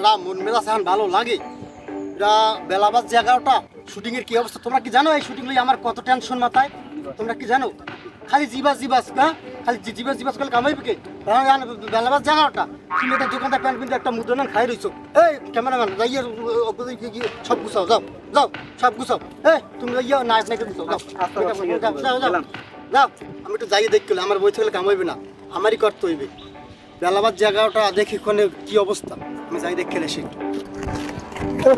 এটা মন মেজাজ এখন ভালো লাগে। এটা বেলা বাজ এগারোটা। শুটিং এর কি অবস্থা? তোমরা কি জানো এই শুটিং লই আমার কত টেনশন মাথায়? তোমরা কি জানো? খালি জিবাস জিবাস হ্যাঁ? খালি জিবাস জিবাস করলে কামাইবে কে কারণ এখন বেলা বাজ এগারোটা। তুমি একটা দোকানদার প্যান্ট পিনতে একটা মুদ্রণ খাই রইছো। এই ক্যামেরাম্যান যাইয়ে অপোজিট গিয়ে সব গুছাও যাও যাও সব গুছাও। এই তুমি যাইয়ে নায়ক নায়ক গুছাও যাও। যাও যাও যাও। যাও আমি একটু যাইয়ে দেখতে আমার বই থাকলে কামাইবে না। আমারই করতে হইবে। বেলাবার জায়গাটা দেখি ওখানে কি অবস্থা। আমি যাই দেখে এসে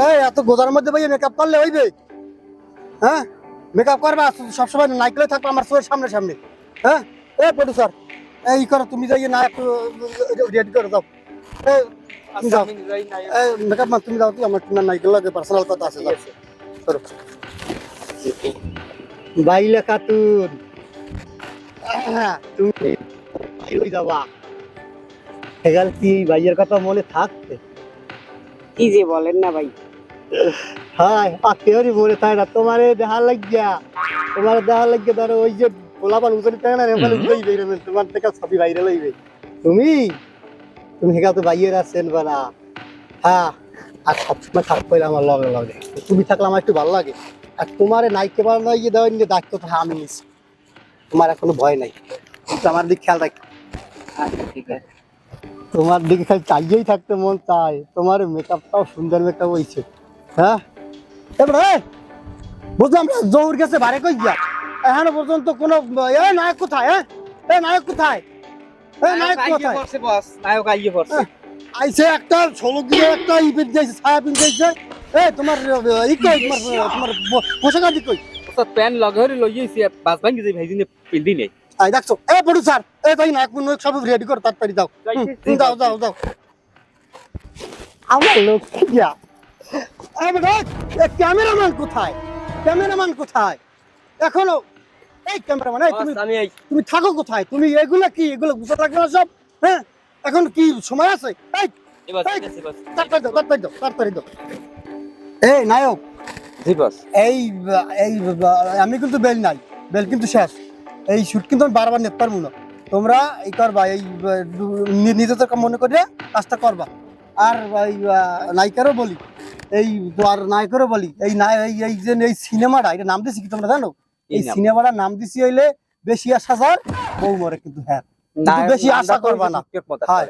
ভাই এত গোজার মধ্যে ভাই মেকআপ করলে হইবে? হ্যাঁ? মেকআপ করবা সবসময় নাইকেলে থাকবে আমার চোখের সামনে সামনে। হ্যাঁ? এ প্রডিউসার এই করো তুমি যাই না একটু রেডি করে দাও। এ তুমি যাও। মেকআপ মান তুমি যাও আমার তোমার নাইকেল লাগে পার্সোনাল কথা আছে করো। বাইলে কাতুন তুমি যাবা। এগাল কি ভাইয়ের কথা মনে থাকতে। কি যে বলেন না ভাই। হাই আকেরই মনে থাকে না? তোমারে দেখা লাগিয়া তোমার দেখা লাগিয়া ধরো ওই যে গোলাপান উজনি থাকে না রেমাল উজই বেরে তোমার থেকে ছবি বাইরে লইবে তুমি? তুমি হেগা তো বাইয়ের আছেন বানা হ্যাঁ আর সবসময় থাকবে আমার লগে লগে। তুমি থাকলে আমার একটু ভালো লাগে। আর তোমারে নাইকে নয় ইয়ে দেওয়ার নিয়ে দায়িত্ব তো আমি নিছি। তোমার এখনও ভয় নাই। আমার দিক খেয়াল রাখ। আচ্ছা ঠিক আছে। তোমার দিকে খালি চাইয়েই থাকতে মন চায়। তোমার মেকআপটাও সুন্দর মেকআপ হয়েছে হ্যাঁ? এবারে বুঝলাম না জৌর গেছে বারে কই গিয়া? এখনও পর্যন্ত কোনো এ নায়ক কোথায় হ্যাঁ? এ নায়ক কোথায়? এ নায়ক কোথায়? বস। নায়ক আইয়ে পড়ছে। আইছে একটা ষোলো একটা ই পিন দিয়েছে ছায়া পিন দিয়েছে। এ তোমার ই কই তোমার তোমার পোশাক আদি কই? প্যান লগে হরে লইয়েছি বাস ভাঙ্গি যে ভাইজিনে পিন্দি নেই আই দেখছ এ স্যার এ তাই নায়ক সব রেডি কর তাড়াতাড়ি যাও। যাও যাও আমার গিয়া ক্যামেরাম্যান কোথায়? ক্যামেরাম্যান কোথায়? এখনও? এই ক্যামেরাম্যান এই তুমি তুমি থাকো কোথায়? তুমি এগুলা কি? এগুলো না সব? হ্যাঁ? এখন কি সময় আছে? এই এই, ঠিক আছে তাড়াতাড়ি দাও তাড়াতাড়ি দাও তাড়াতাড়ি দাও এই নায়ক। জি বস। এই এই আমি কিন্তু বেল নাই। বেল কিন্তু শেষ। এই শুট কিন্তু আমি বারবার নিতে পারব না। তোমরা এই করবা এই নিজেদের মনে করে কাজটা করবা। আর এই নায়িকারও বলি এই আর নায়কেরও বলি এই এই যে এই সিনেমাটা এটা নাম দিছি কি তোমরা জানো? এই সিনেমাটা নাম দিছি হইলে বেশি আশা যার বউ মরে কিন্তু হ্যাঁ। বেশি আশা করবা না। হ্যাঁ।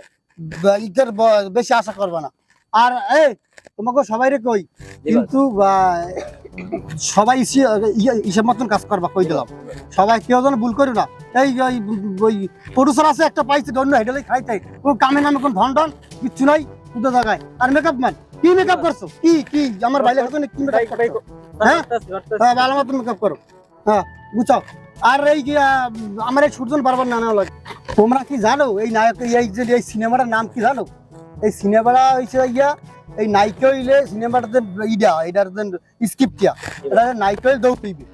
বেশি আশা করবা না। আর এই তোমাকে সবাই রে কই কিন্তু সবাই ইয়ে- ইসের মতন কাজ করবা কই দিলাম। সবাই কেউ যেন ভুল করো না। এই ওই প্রডিউসার আছে একটা পাইছে হেডেলে খাইতে কোনো কামে নামে কোনো ধন ধন কিচ্ছু নাই দুটো জায়গায় আর মেকআপ ম্যান কি মেকআপ করছ? কি কি আমার বাইরে কথা কি মেকআপ করছ? হ্যাঁ? হ্যাঁ ভালো মতো মেকআপ করো। হ্যাঁ বুঝাও আর এই আমার এই সূর্যন বারবার নানা লাগে তোমরা কি জানো এই নায়ক এই যে এই সিনেমাটার নাম কি জানো? এই সিনেমাটা হইছে ইয়া এই নায়িকা হইলে সিনেমাটাতে ইডা এটার স্ক্রিপ্টিয়া এটা নায়িকা হইলে দৌড়িবে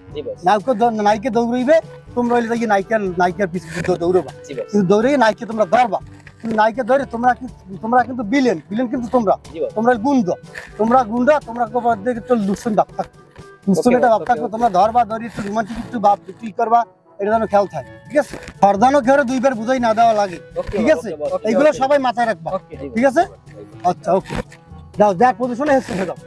নায়ক নায়িকা দৌড়িবে তোমরা হইলে দেখি নায়িকার পিছনে দৌ- দৌড়বা। কিন্তু দৌড়ে নায়িকা তোমরা ধরবা। নায়িকা ধরে তোমরা কি তোমরা কিন্তু বিলেন বিলেন কিন্তু তোমরা। তোমরা গুন্ড। তোমরা গুন্ড তোমরা দেখে তো লুসুন ভাব থাকবে লুসুন এটা okay, থাকবে তোমরা ধরবা ধরি একটু রোমান্টিক একটু ভাব একটু ই করবা এটা যেন খেয়াল থাকে ঠিক আছে? খেয়ে দুইবার বুঝাই না দেওয়া লাগে ঠিক আছে? এইগুলো সবাই মাথায় রাখবা ঠিক আছে? আচ্ছা ওকে। যাও দেখ পজিশনে হেসে যাও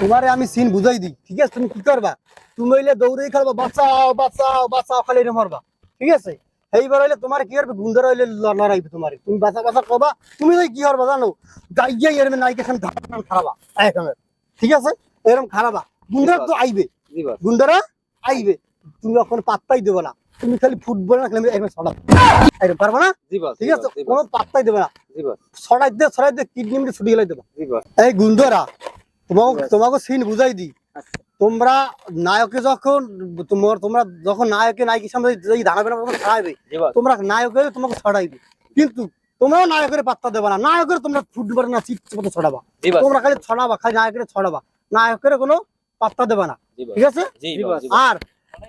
তোমারে আমি সিন বুঝাই দিই ঠিক আছে? তুমি কি করবা? তুমি হইলে দৌড়েই খেলবা বাঁচাও বাঁচাও বাঁচাও খালি এটা মরবা ঠিক আছে? এইবার হইলে তোমার কি করবে গুন্ডার হইলে লড়াইবে তোমার। তুমি বাঁচা বাঁচা কবা তুমি ওই কি করবা জানো? গাইয়া এরমে নাইকে সামনে ধাপ খারাবা একদম ঠিক আছে? এরকম খারাবা। গুন্ডারা তো আইবে। গুন্ডারা আইবে। তুমি এখন পাত্তাই দেবে না। তুমি খালি ফুটবল না খেলে এরকম ছড়া এরকম পারবা না? ঠিক আছে কোনো পাত্তাই দেবে না। ছড়াই দে ছড়াই দে কিডনি মিটে ছুটি গেলাই দেবা। এই গুন্ডরা তোমাকে তোমাকে সিন বুঝাই দি আচ্ছা। তোমরা নায়কে যখন তোমার তোমরা যখন নায়কে নায়কের সামনে যেই দাঁড়াবে না তখন তোমরা নায়কের তোমাকে ছড়াইবে কিন্তু তোমরাও নায়কের পাত্তা দেবে না। নায়কের তোমরা ফুটবল না চিট মতো ছড়াবা। তোমরা খালি ছড়াবা খালি নায়কের ছড়াবা। নায়কের কোনো পাত্তা দেবে না। ঠিক আছে? আর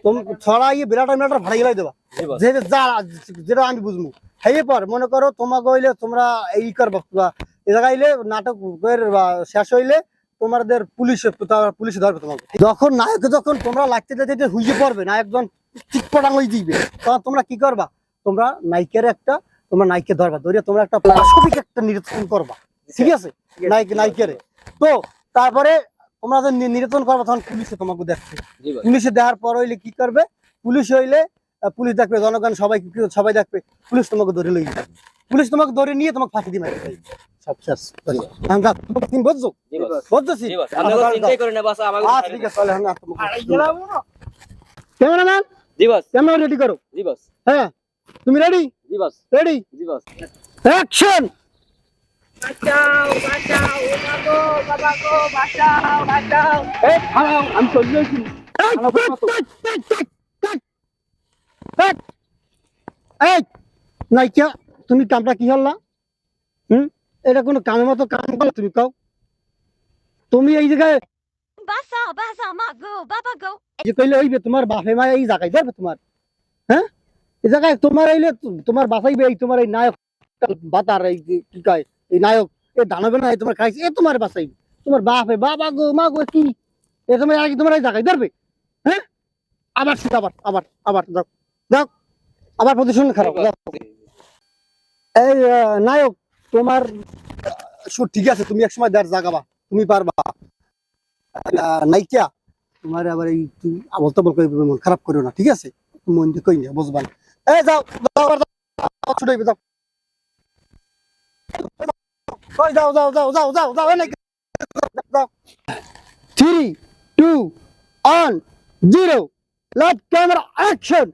তুমি ছড়াইয়ে বিরাট বিরাট ভাড়া গেলাই দেবা। জি যা যেটা আমি বুঝব হেয়ে পর মনে করো তোমাকে হইলে তোমরা এই করবা এ জায়গায় নাটক শেষ হইলে তোমাদের পুলিশে পুলিশে ধরবে তোমাকে। যখন নায়ক যখন তোমরা লাগতে যেতে হুইয়ে পড়বে নায়ক যখন চিটপটাং হয়ে দিবে তখন তোমরা কি করবা? তোমরা নায়িকের একটা তোমরা নায়িকে ধরবা ধরিয়া তোমরা একটা পাশবিক একটা নিরীক্ষণ করবা। ঠিক আছে? নাইক নাইকেরে তো তারপরে তোমরা যে নির্যাতন করবে তখন পুলিশে তোমাকে দেখছে। পুলিশে দেওয়ার পর হইলে কি করবে? পুলিশ হইলে পুলিশ দেখবে জনগণ সবাই সবাই দেখবে পুলিশ তোমাকে ধরে লই যাবে। পুলিশ তোমাকে ধরে নিয়ে তোমাকে ফাঁসি দিবে সব শেষ। হ্যাঁ, বুঝছ? আচ্ছা আছে তাহলে হ্যাঁ ক্যামেরাম্যান? জি বস। ক্যামেরা রেডি করো। জি বস। হ্যাঁ তুমি রেডি জি বস। রেডি জি বস। অ্যাকশন তুমি কামটা কি হল হুম এটা কোনো কামের মতো কাম করো তুমি কাও তুমি এই জায়গায় হইবে তোমার বাপে মা এই জায়গায় ধরবে তোমার হ্যাঁ এই জায়গায় তোমার আইলে তো- তোমার বাসাইবে এই তোমার এই নায়ক বাতার এই কি কয় এই নায়ক, এ দানবে না এই তোমার খাইছে, এ তোমার বাসাইবে তোমার বাপে বাবা গো মা গো কি? এ তোমার আগে তোমার এই জায়গায় ধরবে? হ্যাঁ? আবার শুধু আবার আবার আবার, যাও যাও। আবার প্রদূষণ খারাপ। এই নায়ক, তোমার শুট ঠিক আছে, তুমি একসময় দেড় জাগাবা, তুমি পারবা। নাইকিয়া তোমার আবার এই আবল তাবল করে মন খারাপ করো না, ঠিক আছে? মন দিয়ে কই না বুঝবা না এ যাও যাও। আবার যাও। ছুটে যাও যাও যাও যাও যাও যাও যাও three two one zero light camera action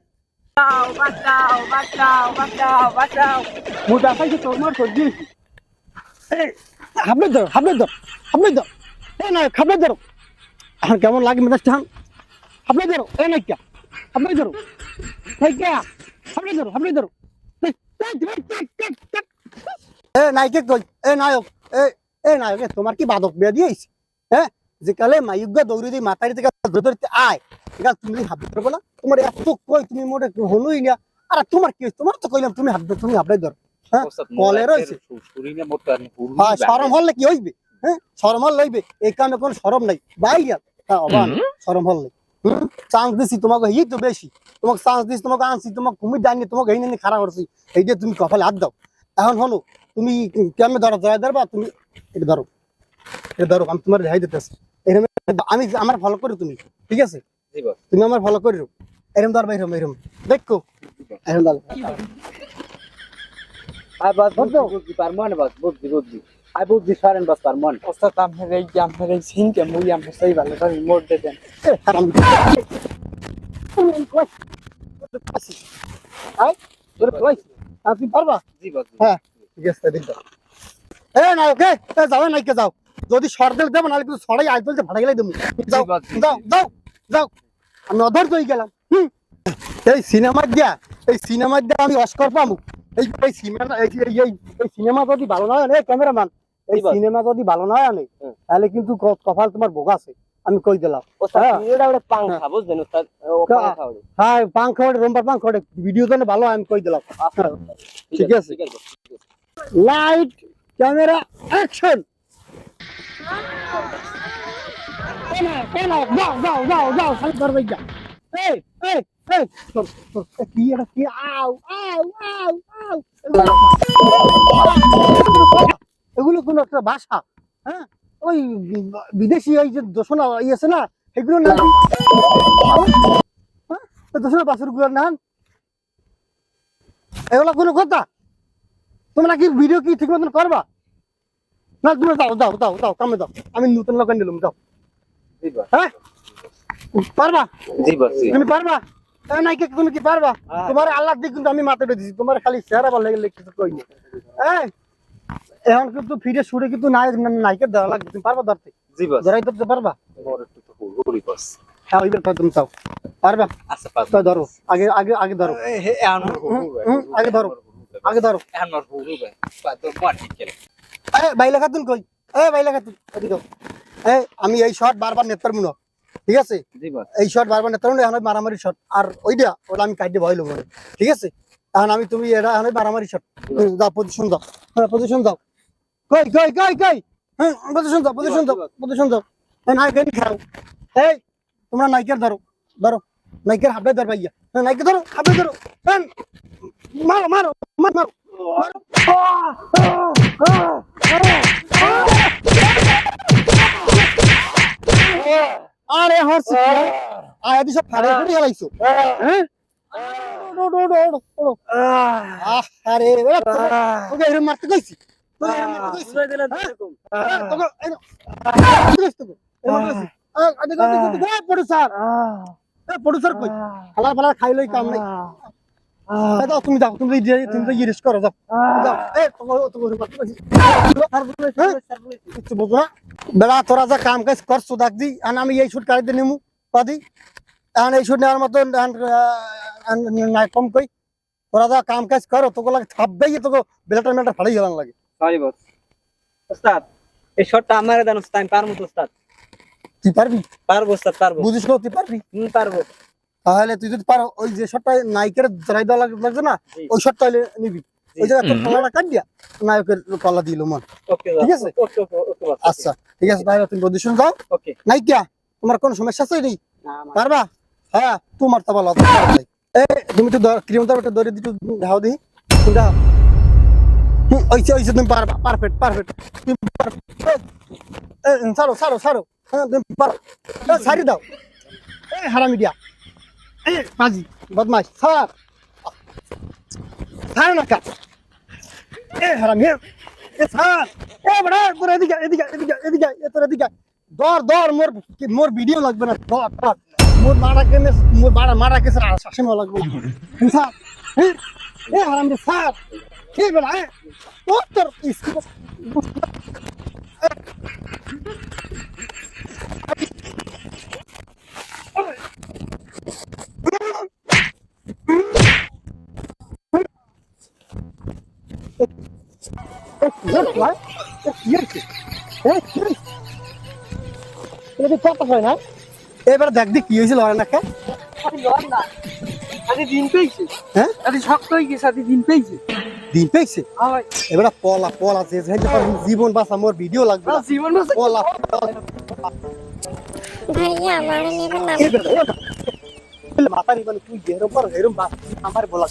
মোটা পাইছে তোমার তো দিয়েছি এই হাবলে ধরো হাবলে ধরো হাবলে ধরো এই না হাবলে ধরো এখন কেমন লাগে মেজাজ টান হাবলে ধরো এ নাইকা হাবলে ধরো নাইকা হাবলে ধরো হাবলে ধরো এ নাইকে কই এ নায়ক। এ এ নায়ক। তোমার কি বাদক বিয়া দিয়েছে হ্যাঁ যে কালে মায়ুগা দৌড়ি দিয়ে মাতারি থেকে ধরতে আয়। এগাল তুমি ধরবো না তোমার এত কই তুমি মোটে হনুই না আর তোমার কি তোমার তো কইলাম তুমি তুমি ধরো হ্যাঁ কলে রয়েছে হ্যাঁ সরম হলে কি হইবে হ্যাঁ সরম হল লইবে এই কোনো সরম নাই। বাইরে হ্যাঁ অবান। সরম হল নাই চান্স দিছি তোমাকে এই তো বেশি তোমাকে চান্স দিছি তোমাকে আনছি তোমাকে কুমির ডাইনি তোমাকে এই নিয়ে খারাপ করছি এই যে তুমি কপালে হাত দাও। এখন হলো তুমি কেমনে ধরো? জয় ধরবা? তুমি এটা ধরো। এটা ধরো আমি তোমার রেহাই দিতেছি এরকম আমি আমার ফলো করি তুমি ঠিক আছে? তুমি আমার ফলো করি এরকম ধরবা এরকম এরকম দেখো। এরকম ধরো আই বাস বুঝছি পারমো না বাস বুঝছি বুঝছি আই বুঝছি সারেন বাস পারমো না ওস্তাদ আপনার এই যে আপনার এই সিনকে মুই আমরা সেই ভালো করে মোট দিয়ে দেন। এ, হারাম। আয়, তোরে কইছি। আর পারবা জি বস। হ্যাঁ। ঠিক আছে দিন এ না ওকে যাও নাইকে যাও। যদি সরদেল দেবো নাহলে কিন্তু সরাই আই বলতে ভাড়া গেলে দেবো যাও যাও যাও যাও। আমি অধৈর্য হয়ে গেলাম হুম। এই সিনেমা দিয়া এই সিনেমা দিয়া আমি অস্কার পাবো। এই এই সিনেমা এই এই এই এই সিনেমা যদি ভালো না হয় ক্যামেরাম্যান এই সিনেমা যদি ভালো না হয় তাহলে কিন্তু কপাল তোমার বোগা আছে আমি কই দিলাম। হ্যাঁ। হ্যাঁ ওঠে রোম্বার ওঠে ভিডিও তো ভালো আমি কই দিলাম। ঠিক আছে। Light, camera, action. এগুলো কোন একটা ভাষা হ্যাঁ? ওই বিদেশি ওই যে দোষণা ইয়ে আছে না এগুলো না দোষণা বাসুরগুলো না এগুলো কোনো কথা? তোমরা কি ভিডিও কি ঠিক মতন করবা? না তুমি দাও দাও দাও দাও কামে দাও আমি নতুন লোক নিলাম বস। হ্যাঁ? পারবা? জি বস তুমি পারবা? এ নাই তুমি কি পারবা? হ্যাঁ। তোমার আল্লাহ দিক কিন্তু আমি মাথাটা দিছি তোমার খালি চেহারা ভালো লেগে কিছু কই না এই এখন কিন্তু ফিরে সুরে কিন্তু নায়ক নায়িকা দেওয়া লাগবে। তুমি পারবা ধরতে? জি বস। ধরাই ধরতে পারবা? হ্যাঁ ওইবার তুমি চাও। পারবা? আচ্ছা ধরো। আগে আগে আগে ধরো। আগে ধরো। আগে ধরো। আমার হুড়ি ভাই পাতো মাটি কেন এ বাইলা খাতুন কই? এ বাইলা খাতুন এদিকে এ আমি এই শট বারবার নেতার মুনো ঠিক আছে? এই শট বারবার নেতার মুনো এখন মারামারি শট আর ওইটা ওটা আমি কাটিয়ে ভয় লব ঠিক আছে? এখন আমি তুমি এটা এখন মারামারি শট যাও পজিশন দাও হ্যাঁ পজিশন দাও কই কই কই কই? হ্যাঁ পজিশন দাও পজিশন দাও পজিশন দাও খাও এই তোমরা নাইকের ধরো ধরো। নাইকের হাবড়ায় ধর ভাইয়া। হ্যাঁ, নাইকে ধরো হাবড়ায় ধরো। হ্যাঁ, মারো মারো মারো মারো। আরে হর্স আয় দিছ ফাড়ে ফুড়ি আইছো হ্যাঁ? আরে ওকে মারতে কইছি। তো প্রডিউসার এ প্রডিউসার কই? খালা ফালা খাইলই কাম নাই। দাও তুমি যাও তুমি তুমি যে ইরিস করো যাও? কিছু বুঝো না বেলা তোরা যা কাম কাজ করছ দি আর আমি এই শুট কাড়িতে নিমু কদি এখন এই শুট নেওয়ার মতন নাই কম কই। তোরা যা কাম কাজ করো তোকে লাগে থাকবেই তোকে বেলাটার মেলাটা ফাড়াই গেলাম লাগে। সরি বস ওস্তাদ এই শটটা আমারে দেন ওস্তাদ আমি তো ওস্তাদ। তুই পারবি? পারব ওস্তাদ পারব। বুঝিস না তুই পারবি? পারব। তাহলে তুই যদি পারো ওই যে শটটা নায়িকের জড়াই দেওয়া লাগ- লাগছে না ওই শটটা হলে নিবি। ওই জায়গায় তোর পাল্লাটা কাট দিয়া নায়কের পাল্লা দিল মন ঠিক আছে? আচ্ছা ঠিক আছে তাহলে তুমি নায়িকা তোমার কোনো সমস্যা আছে নেই পারবা? হ্যাঁ তোমার তো ভালো এ তুমি তো ক্রিম তো একটা দড়ি দিতে ধাও দি। দাও। তুমি পারবা পারফেক্ট পারফেক্ট তুমি ছাড়ো ছাড়ো ছাড়ো হ্যাঁ তুমি পারো এ, ছাড়ি দাও এ হারামি দিয়া এ বাজি বদমাস ছাড় ছাড় না কা এ হারামি এ, এ ছাড় এ বড়া তোর এদিকে এদিকে এদিকে এদিকে এ তোর এদিকে দর দর মোর কি- মোর ভিডিও লাগবে না দর দর মোর মারা কেনে মোর মারা মারা কেসে শাসন লাগবে স্যার এ হারাম রে স্যার কি বেলা এ ও তোর ইসকি এবার দেখ দি কি হয়েছিল আর নাকি দিন পেয়েছে। হ্যাঁ? শক্ত হয়ে গেছে দিন পেয়েছে। দিন পেয়েছে? আমার এবার পলা পলা যে যে জীবন বাঁচা মোর ভিডিও লাগবে না। জীবন বাঁচা পলা ভাইয়া আমার নেবেন না মাতারি বলে তুই এরম বাস আমার বলা